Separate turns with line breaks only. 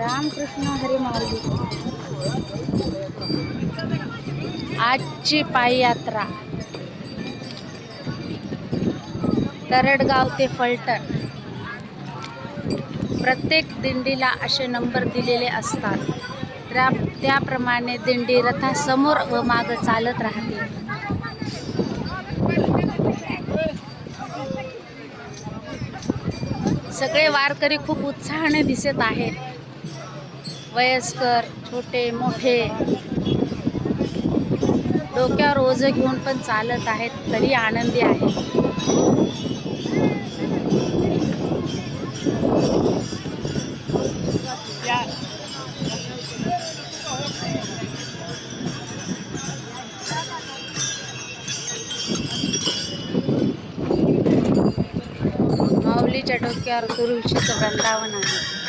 रामकृष्ण हरी माऊली. आजची पाययात्रा. दरडगाव तरडगाव ते फलटण. प्रत्येक दिंडीला असे नंबर दिलेले असतात. त्या त्याप्रमाणे दिंडी रथासमोर व मागं चालत राहते. सगळे वारकरी खूप उत्साहाने दिसत आहेत. वयस्कर छोटे मोठे. डोक्यावर ओझं घेऊन पण चालत आहेत तरी आनंदी आहेत. माऊलीच्या डोक्यावर तुळशीचं वृंदावन आहे.